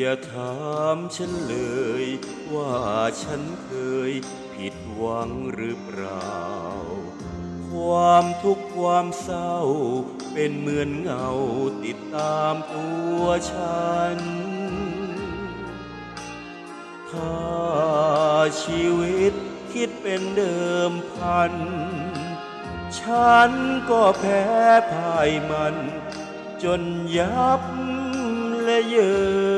อย่าถามฉันเลย ว่าฉันเคยผิดหวังหรือเปล่า ความทุกข์ความเศร้า เป็นเหมือนเงาติดตามตัวฉัน ถ้าชีวิตคิดเป็นเดิมพัน ฉันก็แพ้พ่ายมัน จนยับและเยิน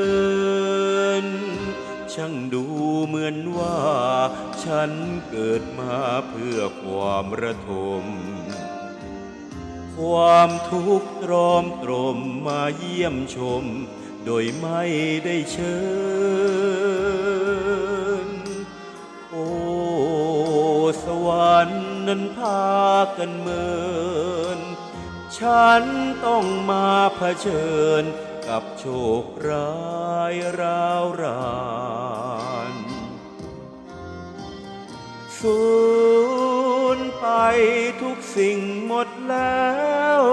ช่างดูเหมือนว่า ฉันเกิดมาเพื่อความระทม ความทุกข์ตรอมตรมมาเยี่ยมชม โดยไม่ได้เชิญ โอ้สวรรค์นั้นพากันเมิน ฉันต้องมาเผชิญกับโชคร้ายราวรา สูญไปทุกสิ่งหมดแล้ว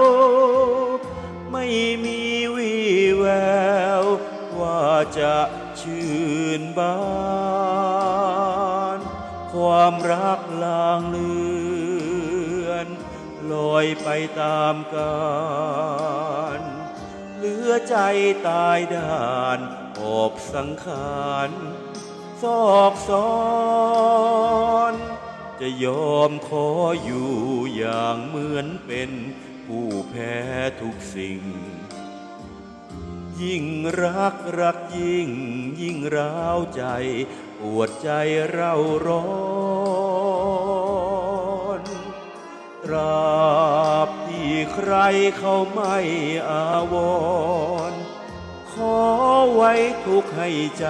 ไม่มีวี่แวว ว่าจะชื่นบาน ความรักลางเลือนลอยไปตามกาลเหลือใจตายด้านอบสังขาร ซอกซอนจะยอมขออยู่อย่างเหมือนเป็นผู้แพ้ทุกสิ่ง ยิ่งรักรักยิ่ง ยิ่งร้าวใจปวดใจเราร้อนตราบที่ใครเขาไม่อาวรขอไว้ทุกให้ใจ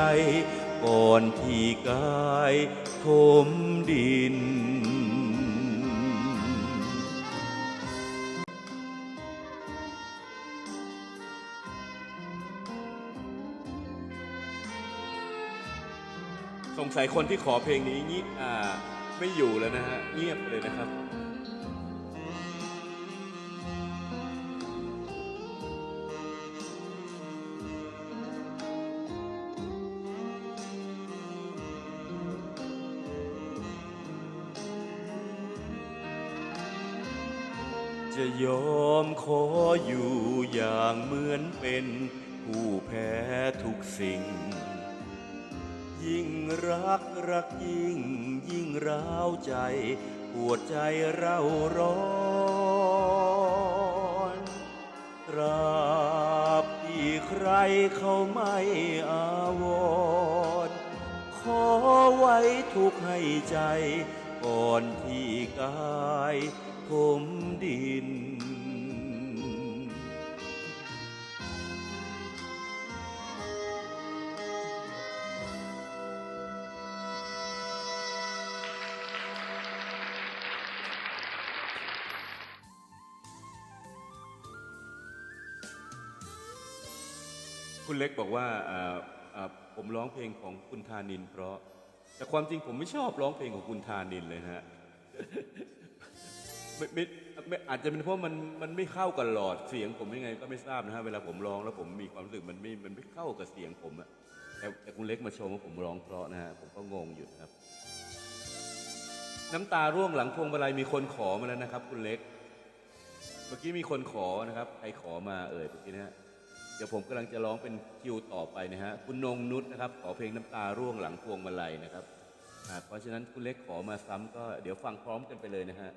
ก่อนที่กายทมดิน สงสัยคนที่ขอเพลงนี้งี้อ่า ไม่อยู่แล้วนะฮะ เงียบเลยนะครับ จะยอมขออยู่อย่างเหมือนเป็นผู้แพ้ทุกสิ่ง ยิ่งรักรักยิ่ง ยิ่งร้าวใจปวดใจเราร้อนตราบที่ใครเขาไม่อาวรขอไว้ทุกให้ใจ ก่อนที่กายผมดิน คุณเล็กบอกว่าอ่าอ่าผมร้องเพลงของคุณธานินเพราะ แต่ความจริงผมไม่ชอบร้องเพลงของคุณธานินเลยนะฮะไม่ไม่ไม่อาจจะเป็นเพราะมันมันไม่เข้ากับหลอดเสียงผมยังไง ก็ไม่ทราบนะฮะเวลาผมร้องแล้วผมมีความรู้สึกมันไม่มันไม่เข้ากับเสียงผมอะแต่แต่คุณเล็กมาชมว่าผมร้องเพราะนะฮะผมก็งงอยู่ครับ น้ำตาร่วงหลังพวงมาลัยมีคนขอมาแล้วนะครับ คุณเล็ก เมื่อกี้มีคนขอนะครับใครขอมาเอ่ยเมื่อกี้นะฮะ ดี๋ยวผมกำลังจะร้องเป็นคิวต่อไปนะฮะ คุณนงนุษนะครับ ขอเพลงน้ำตาร่วงหลังพวงมาลัยนะครับ เพราะฉะนั้นคุณเล็กขอมาซ้ำก็เดี๋ยวฟังพร้อมกันไปเลยนะฮะ